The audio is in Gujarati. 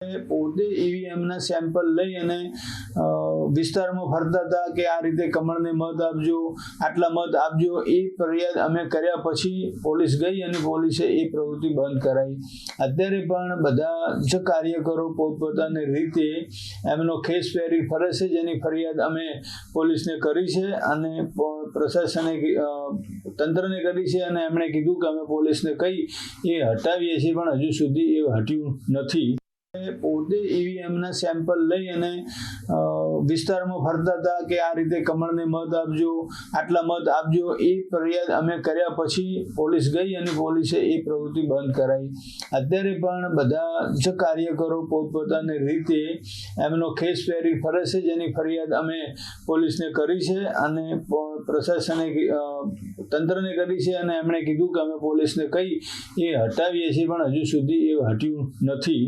પોતે ઈવીએમના સેમ્પલ લઈ અને વિસ્તારમાં ફરતા હતા કે આ રીતે કમળને મત આપજો, આટલા મત આપજો, એ ફરિયાદ અમે કર્યા પછી પોલીસ ગઈ અને પોલીસે એ પ્રવૃત્તિ બંધ કરાવી અત્યારે પણ બધા જ કાર્યકરો પોતપોતાની રીતે એમનો ખેસ પહેરી ફરે છે જેની ફરિયાદ અમે પોલીસને કરી છે અને પ્રશાસને તંત્રને કરી છે અને એમણે કીધું કે અમે પોલીસને કહી એ હટાવીએ છીએ પણ હજુ સુધી એ હટ્યું નથી. પોતે એવી એમના સેમ્પલ લઈ અને વિસ્તારમાં ફરતા હતા કે આ રીતે કમળને મત આપજો, આટલા મત આપજો, એ ફરિયાદ અમે કર્યા પછી પોલીસ ગઈ અને પોલીસે એ પ્રવૃત્તિ બંધ કરાવી. અત્યારે પણ બધા જ કાર્યકરો પોતપોતાની રીતે એમનો ખેસ પહેરી ફરે છે, જેની ફરિયાદ અમે પોલીસને કરી છે અને પ્રશાસને તંત્રને કરી છે અને એમણે કીધું કે અમે પોલીસને કહી એ હટાવીએ છીએ, પણ હજુ સુધી એ હટ્યું નથી.